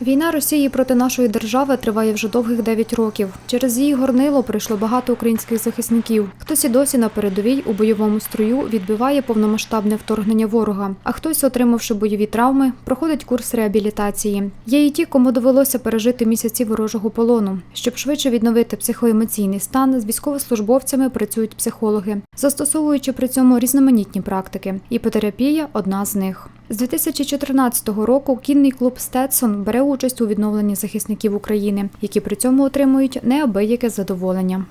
Війна Росії проти нашої держави триває вже довгих 9 років. Через її горнило прийшло багато українських захисників. Хтось і досі на передовій у бойовому строю відбиває повномасштабне вторгнення ворога, а хтось, отримавши бойові травми, проходить курс реабілітації. Є і ті, кому довелося пережити місяці ворожого полону. Щоб швидше відновити психоемоційний стан, з військовослужбовцями працюють психологи, застосовуючи при цьому різноманітні практики. Іпотерапія одна з них. З 2014 року кінний клуб Стетсон бере участь у відновленні захисників України, які при цьому отримують неабияке задоволення.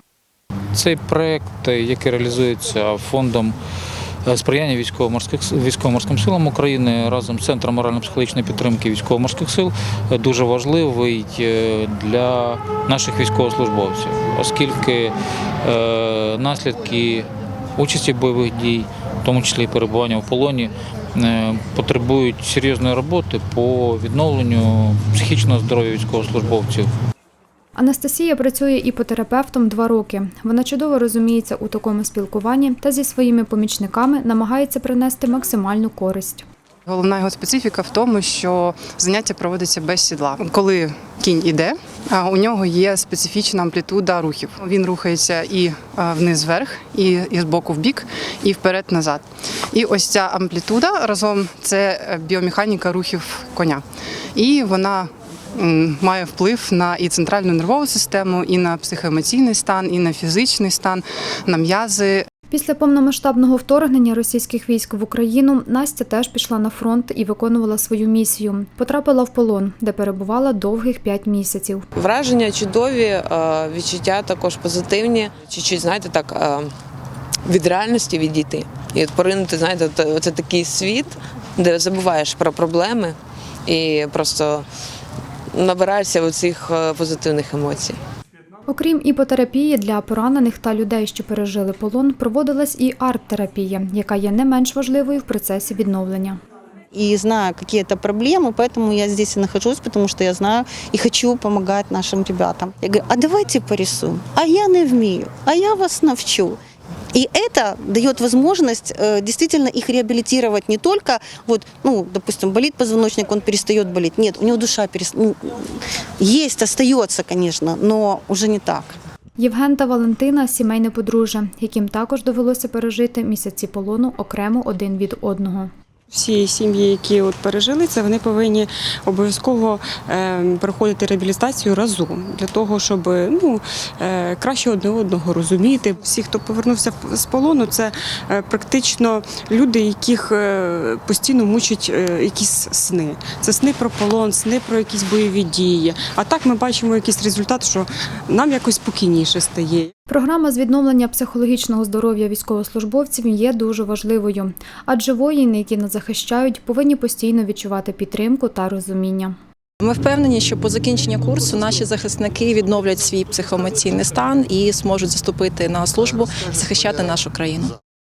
Цей проект, який реалізується фондом е, сприяння військово-морських військово-морським силам України разом з центром морально-психологічної підтримки військово-морських сил е, дуже важливий е, для наших військовослужбовців, оскільки наслідки участі в бойових дій, в тому числі перебування в полоні, потребують серйозної роботи по відновленню психічного здоров'я військовослужбовців. Анастасія працює іпотерапевтом два роки. Вона чудово розуміється у такому спілкуванні та зі своїми помічниками намагається принести максимальну користь. Головна його специфіка в тому, що заняття проводиться без сідла. Коли кінь іде, у нього є специфічна амплітуда рухів. Він рухається і вниз-вверх, і, з боку в бік, і вперед-назад. І ось ця амплітуда разом це е, біомеханіка рухів коня. І вона має вплив на і центральну нервову систему, і на психоемоційний стан, і на фізичний стан, на м'язи, Після повномасштабного вторгнення російських військ в Україну Настя теж пішла на фронт і виконувала свою місію. Потрапила в полон, де перебувала довгих п'ять місяців. Враження чудові, е, відчуття також позитивні. Чуть-чуть, знаєте, так е, від реальності відійти. І от поринути, знаєте, це такий світ, де забуваєш про проблеми і просто набираєшся оцих е, позитивних емоцій. Окрім іпотерапії для поранених та людей, що пережили полон, проводилась і арт-терапія, яка є не менш важливою в процесі відновлення. и знаю какие-то проблемы, поэтому я здесь и нахожусь, потому что я знаю и хочу помогать нашим ребятам. Я говорю, а давайте порисуем. А я не вмію, а я вас навчу. И это дает возможность э, действительно их реабилитировать не только, вот, ну, допустим, болит позвоночник, он перестает болеть. Нет, у него душа перестает. Есть, остается, конечно, но уже не так. Євген та Валентина сімейне подружжя, яким також довелося пережити місяці полону окремо один від одного. Всі сім'ї, які от пережили це, вони повинні обов'язково е, проходити реабілітацію разом для того, щоб ну, е, краще одне одного розуміти. Всі, хто повернувся з полону, це е, практично люди, яких постійно мучать якісь сни. Це сни про полон, сни про якісь бойові дії. А так ми бачимо якийсь результат, що нам якось спокійніше стає. Програма з відновлення психологічного здоров'я військовослужбовців є дуже важливою, адже воїни, які нас захищають, повинні постійно відчувати підтримку та розуміння. Ми впевнені, що по закінченню курсу наші захисники відновлять свій психоемоційний стан і зможуть заступити на службу захищати нашу країну.